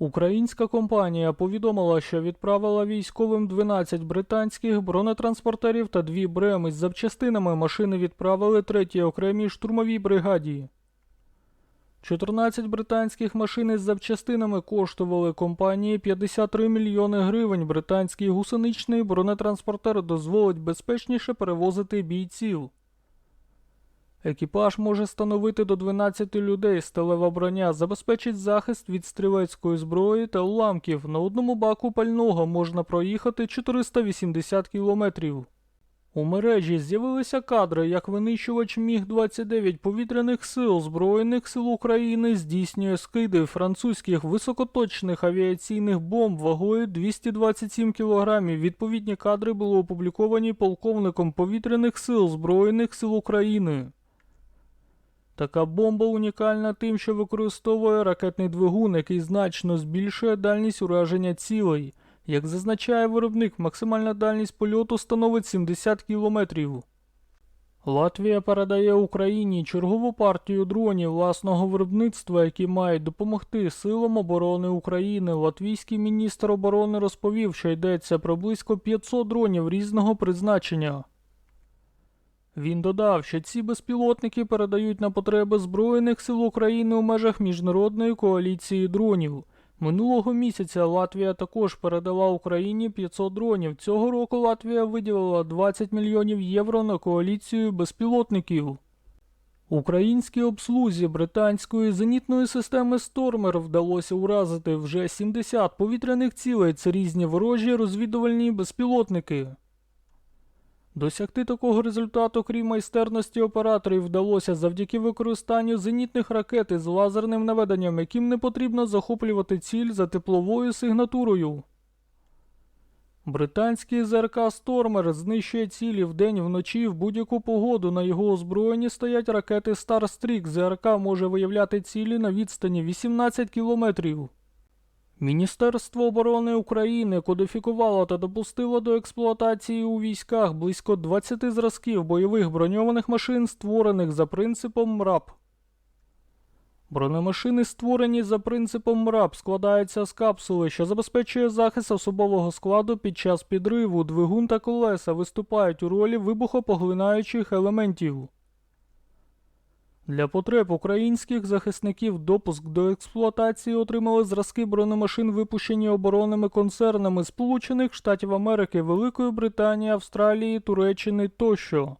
Українська компанія повідомила, що відправила військовим 12 британських бронетранспортерів та дві бреми з запчастинами машини відправили третій окремій штурмовій бригаді. 14 британських машин із запчастинами коштували компанії 53 мільйони гривень. Британський гусеничний бронетранспортер дозволить безпечніше перевозити бійців. Екіпаж може становити до 12 людей. Сталева броня забезпечить захист від стрілецької зброї та уламків. На одному баку пального можна проїхати 480 кілометрів. У мережі з'явилися кадри, як винищувач Міг-29 повітряних сил Збройних сил України здійснює скиди французьких високоточних авіаційних бомб вагою 227 кг. Відповідні кадри були опубліковані полковником повітряних сил Збройних сил України. Така бомба унікальна тим, що використовує ракетний двигун, який значно збільшує дальність ураження цілей. Як зазначає виробник, максимальна дальність польоту становить 70 кілометрів. Латвія передає Україні чергову партію дронів власного виробництва, які мають допомогти силам оборони України. Латвійський міністр оборони розповів, що йдеться про близько 500 дронів різного призначення. Він додав, що ці безпілотники передають на потреби Збройних сил України у межах міжнародної коаліції дронів. Минулого місяця Латвія також передала Україні 500 дронів. Цього року Латвія виділила 20 мільйонів євро на коаліцію безпілотників. Українській обслузі британської зенітної системи Стормер вдалося уразити вже 70 повітряних цілей. Це різні ворожі розвідувальні безпілотники. Досягти такого результату, крім майстерності операторів, вдалося завдяки використанню зенітних ракет із лазерним наведенням, яким не потрібно захоплювати ціль за тепловою сигнатурою. Британський ЗРК Стормер знищує цілі вдень вночі в будь-яку погоду. На його озброєнні стоять ракети Starstreak. ЗРК може виявляти цілі на відстані 18 кілометрів. Міністерство оборони України кодифікувало та допустило до експлуатації у військах близько 20 зразків бойових броньованих машин, створених за принципом МРАП. Бронемашини, створені за принципом МРАП, складаються з капсули, що забезпечує захист особового складу під час підриву. Двигун та колеса виступають у ролі вибухопоглинаючих елементів. Для потреб українських захисників допуск до експлуатації отримали зразки бронемашин, випущені оборонними концернами Сполучених Штатів Америки, Великої Британії, Австралії, Туреччини тощо.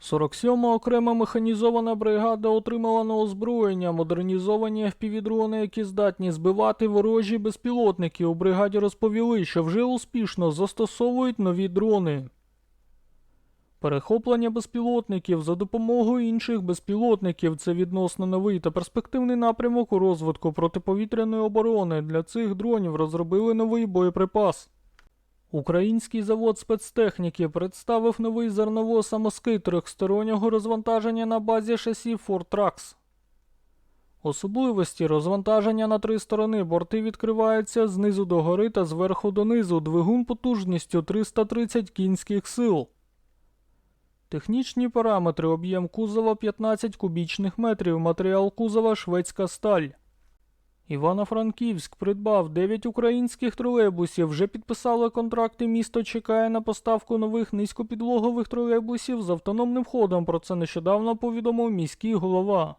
47-ма окрема механізована бригада отримала на озброєння модернізовані FPV-дрони, які здатні збивати ворожі безпілотники. У бригаді розповіли, що вже успішно застосовують нові дрони. Перехоплення безпілотників за допомогою інших безпілотників це відносно новий та перспективний напрямок у розвитку протиповітряної оборони. Для цих дронів розробили новий боєприпас. Український завод спецтехніки представив новий зерновоз самоскид трьохстороннього розвантаження на базі шасі Trax. Особливості розвантаження на три сторони борти відкриваються знизу до гори та зверху донизу. Двигун потужністю 330 кінських сил. Технічні параметри об'єм кузова 15 кубічних метрів, матеріал кузова шведська сталь. Івано-Франківськ придбав 9 українських тролейбусів, вже підписали контракти. Місто чекає на поставку нових низькопідлогових тролейбусів з автономним ходом. Про це нещодавно повідомив міський голова.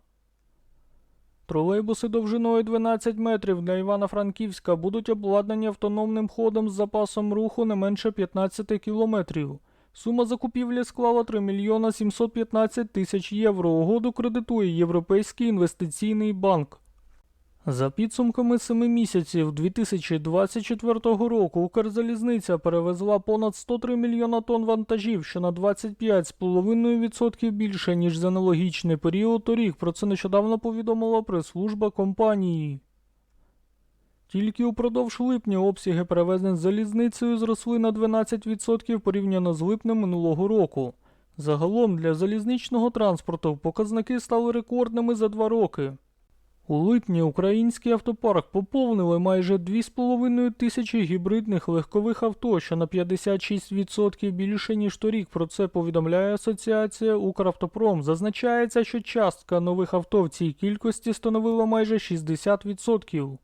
Тролейбуси довжиною 12 метрів для Івано-Франківська будуть обладнані автономним ходом з запасом руху не менше 15 кілометрів. Сума закупівлі склала 3 мільйона 715 тисяч євро. Угоду кредитує Європейський інвестиційний банк. За підсумками 7 місяців 2024 року Укрзалізниця перевезла понад 103 мільйона тонн вантажів, що на 25,5% більше, ніж за аналогічний період торік. Про це нещодавно повідомила прес-служба компанії. Тільки упродовж липня обсяги перевезень залізницею зросли на 12% порівняно з липнем минулого року. Загалом для залізничного транспорту показники стали рекордними за два роки. У липні український автопарк поповнили майже 2,5 тисячі гібридних легкових авто, що на 56% більше, ніж торік. Про це повідомляє Асоціація Укравтопром. Зазначається, що частка нових авто в цій кількості становила майже 60%.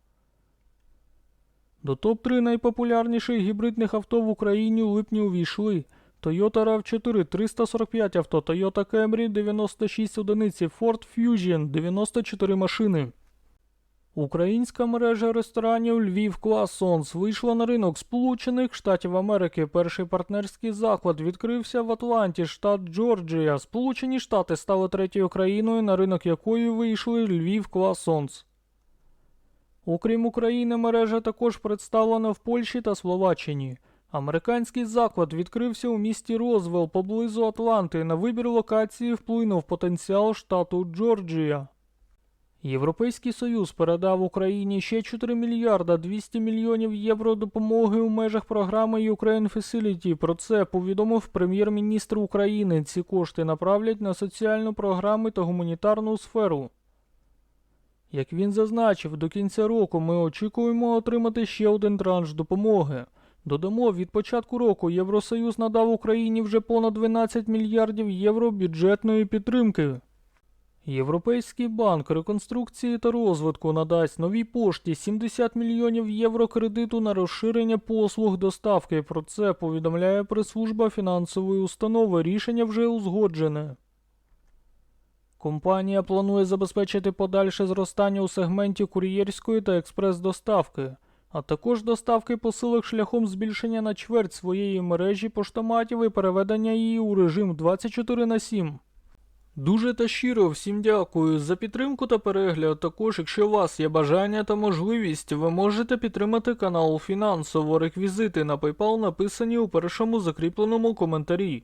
До топ-3 найпопулярніших гібридних авто в Україні у липні увійшли Toyota RAV4 345 авто, Toyota Camry 96 одиниці, Ford Fusion 94 машини. Українська мережа ресторанів Львів Класонс вийшла на ринок Сполучених Штатів Америки. Перший партнерський заклад відкрився в Атланті, штат Джорджія. Сполучені Штати стали третьою країною, на ринок якої вийшли Львів Класонс. Окрім України, мережа також представлена в Польщі та Словаччині. Американський заклад відкрився у місті Розвел поблизу Атланти. На вибір локації вплинув потенціал штату Джорджія. Європейський Союз передав Україні ще 4 мільярда 200 мільйонів євро допомоги у межах програми Ukraine Facility. Про це повідомив прем'єр-міністр України. Ці кошти направлять на соціальну програму та гуманітарну сферу. Як він зазначив, до кінця року ми очікуємо отримати ще один транш допомоги. Додамо, від початку року Євросоюз надав Україні вже понад 12 мільярдів євро бюджетної підтримки. Європейський банк реконструкції та розвитку надасть новій пошті 70 мільйонів євро кредиту на розширення послуг доставки. Про це повідомляє прес-служба фінансової установи. Рішення вже узгоджене. Компанія планує забезпечити подальше зростання у сегменті кур'єрської та експрес-доставки, а також доставки посилок шляхом збільшення на чверть своєї мережі поштоматів і переведення її у режим 24 на 7. Дуже та щиро всім дякую за підтримку та перегляд. Також, якщо у вас є бажання та можливість, ви можете підтримати канал фінансово. Реквізити на PayPal написані у першому закріпленому коментарі.